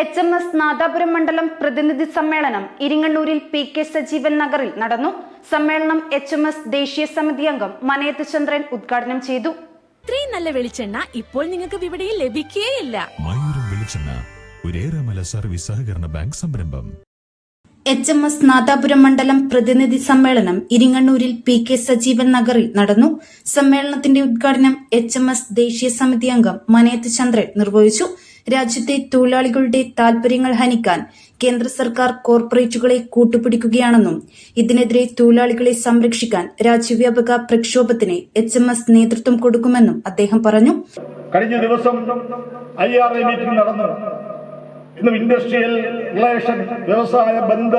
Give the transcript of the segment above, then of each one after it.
H M S Nadapuram മണ്ഡലം പ്രതിനിധി സമ്മേളനം ഇരിങ്ങണ്ണൂരിൽ പി കെ സജീവൻ നഗറിൽ നടന്നു. സമ്മേളനം എച്ച് എം എസ് ദേശീയ സമിതി അംഗം മനയത്ത് ചന്ദ്രൻ ഉദ്ഘാടനം ചെയ്തു. ഇത്രയും നല്ല വെളിച്ചെണ്ണ ഇപ്പോൾ നിങ്ങൾക്ക് വിപണിയിൽ ലഭിക്കുകയില്ല മയൂരം വെളിച്ചെണ്ണ ഒരേറെമല സർവീസ് സഹകരണ ബാങ്ക് സംരംഭം. എച്ച് എം എസ് നാദാപുരം മണ്ഡലം പ്രതിനിധി സമ്മേളനം ഇരിങ്ങണ്ണൂരിൽ പി കെ സജീവൻ നഗറിൽ നടന്നു. സമ്മേളനത്തിന്റെ ഉദ്ഘാടനം എച്ച് എം എസ് ദേശീയ സമിതി അംഗം മനയത്ത് ചന്ദ്രൻ നിർവഹിച്ചു. രാജ്യത്തെ തൊഴിലാളികളുടെ താൽപര്യങ്ങൾ ഹനിക്കാൻ കേന്ദ്ര സർക്കാർ കോർപ്പറേറ്റുകളെ കൂട്ടുപിടിക്കുകയാണെന്നും ഇതിനെതിരെ തൊഴിലാളികളെ സംരക്ഷിക്കാൻ രാജ്യവ്യാപക പ്രക്ഷോഭത്തിന് എച്ച് എം എസ് നേതൃത്വം കൊടുക്കുമെന്നും അദ്ദേഹം പറഞ്ഞു. കഴിഞ്ഞ ദിവസം ഐ ആർ ഐ മീറ്റിംഗ് നടന്നു. ഇന്ന് ഇൻഡസ്ട്രിയൽ റിലേഷൻ വ്യവസായ ബന്ധ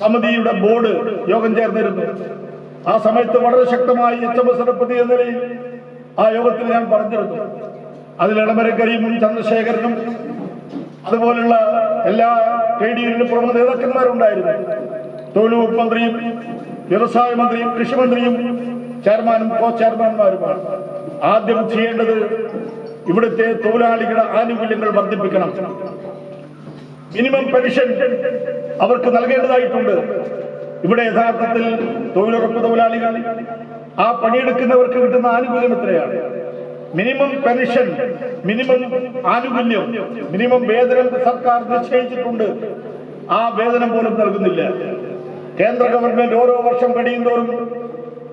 സമിതിയുടെ ബോർഡ് യോഗം ചേർന്നിരുന്നു. ആ സമയത്ത് വളരെ ശക്തമായി എച്ച് എം എസ് എന്ന നിലയിൽ ആ യോഗത്തിൽ ഞാൻ പറഞ്ഞിരുന്നു. അതിൽ ഇളമര കരീമും ചന്ദ്രശേഖരനും അതുപോലുള്ള എല്ലാ ട്രേഡ് യൂണിയൻ പ്രമുഖ നേതാക്കന്മാരുണ്ടായിരുന്നു. തൊഴിലുവകുപ്പ് മന്ത്രിയും വ്യവസായ മന്ത്രിയും കൃഷിമന്ത്രിയും ചെയർമാനും കോ ചെയർമാൻമാരുമാണ് ആദ്യം ചെയ്യേണ്ടത് ഇവിടുത്തെ തൊഴിലാളികളുടെ ആനുകൂല്യങ്ങൾ വർദ്ധിപ്പിക്കണം. മിനിമം പെൻഷൻ അവർക്ക് നൽകേണ്ടതായിട്ടുണ്ട്. ഇവിടെ യഥാർത്ഥത്തിൽ തൊഴിലുറപ്പ് തൊഴിലാളികൾ ആ പണിയെടുക്കുന്നവർക്ക് കിട്ടുന്ന ആനുകൂല്യം എത്രയാണ്? മിനിമം പെൻഷൻ മിനിമം ആനുകൂല്യം മിനിമം വേതനം സർക്കാർ നിശ്ചയിച്ചിട്ടുണ്ട്. ആ വേതനം പോലും നൽകുന്നില്ല. കേന്ദ്ര ഗവൺമെന്റ് ഓരോ വർഷം കഴിയുന്തോറും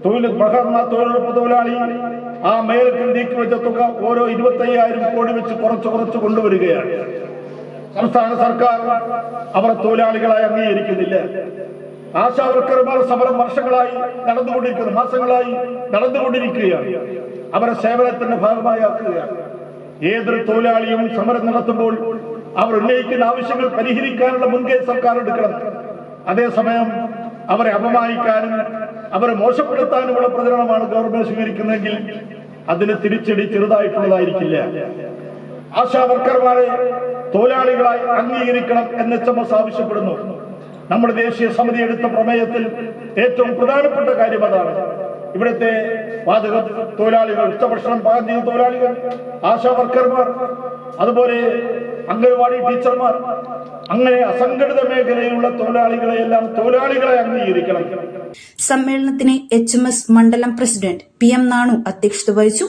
തൊഴിൽ മഹാത്മാ തൊഴിലുറപ്പ് തൊഴിലാളി ആ മേലത്തിൽ നീക്കിവെച്ച തുക ഓരോ ഇരുപത്തയ്യായിരം കോടി വെച്ച് കുറച്ച് കുറച്ച് കൊണ്ടുവരികയാണ്. സംസ്ഥാന സർക്കാർ അവർ തൊഴിലാളികളായി അംഗീകരിക്കുന്നില്ല. ആശാവർക്കർമാർ സമരം വർഷങ്ങളായി നടന്നുകൊണ്ടിരിക്കുന്നു മാസങ്ങളായി നടന്നുകൊണ്ടിരിക്കുകയാണ്. അവരെ സേവനത്തിന്റെ ഭാഗമായി ആക്കുകയാണ്. ഏതൊരു തൊഴിലാളിയും സമരം നടത്തുമ്പോൾ അവർ ഉന്നയിക്കുന്ന ആവശ്യങ്ങൾ പരിഹരിക്കാനുള്ള മുൻകൈ സർക്കാർ എടുക്കണം. അതേസമയം അവരെ അപമാനിക്കാനും അവരെ മോശപ്പെടുത്താനുമുള്ള പ്രചരണമാണ് ഗവൺമെന്റ് സ്വീകരിക്കുന്നതെങ്കിൽ അതിന് തിരിച്ചടി ചെറുതായിട്ടുള്ളതായിരിക്കില്ല. ആശാ വർക്കർമാരെ തൊഴിലാളികളായി അംഗീകരിക്കണം എന്ന് എച്ച് എം എസ് ആവശ്യപ്പെടുന്നു. നമ്മുടെ ദേശീയ സമിതി എടുത്ത പ്രമേയത്തിൽ ഏറ്റവും പ്രധാനപ്പെട്ട കാര്യം അതാണ്. ഇവിടുത്തെ വാതക തൊഴിലാളികൾ ഉച്ചഭക്ഷണം പാകം ചെയ്യുന്ന തൊഴിലാളികൾ ആശാ വർക്കർമാർ അതുപോലെ അംഗൻവാടി ടീച്ചർമാർ അങ്ങനെ അസംഘടിത മേഖലയിലുള്ള തൊഴിലാളികളെ എല്ലാം തൊഴിലാളികളെ അംഗീകരിക്കണം. സമ്മേളനത്തിന് എച്ച് എം എസ് മണ്ഡലം പ്രസിഡന്റ് പി എം നാണു അധ്യക്ഷത വഹിച്ചു.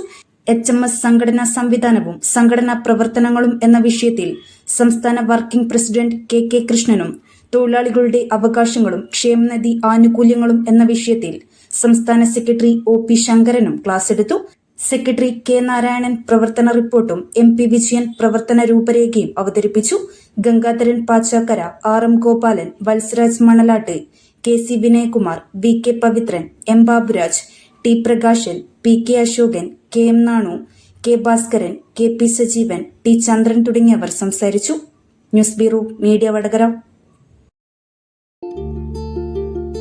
എച്ച് എം എസ് സംഘടനാ സംവിധാനവും സംഘടനാ പ്രവർത്തനങ്ങളും എന്ന വിഷയത്തിൽ സംസ്ഥാന വർക്കിംഗ് പ്രസിഡന്റ് കെ കെ കൃഷ്ണനും തൊഴിലാളികളുടെ അവകാശങ്ങളും ക്ഷേമനിധി ആനുകൂല്യങ്ങളും എന്ന വിഷയത്തിൽ സംസ്ഥാന സെക്രട്ടറി ഒ പി ശങ്കരനും ക്ലാസ് എടുത്തു. സെക്രട്ടറി കെ നാരായണൻ പ്രവർത്തന റിപ്പോർട്ടും എം പി വിജയൻ പ്രവർത്തന രൂപരേഖയും അവതരിപ്പിച്ചു. Gangadharan Pachakkara R M Gopalan Valsaraj Manalatt K C Vinayakumar V K Pavithran M Baburaj T Prakashan P K Ashokan K M Nanu K Bhaskaran K P Sajeevan T Chandran തുടങ്ങിയവർ സംസാരിച്ചു. News bureau media Vadakara.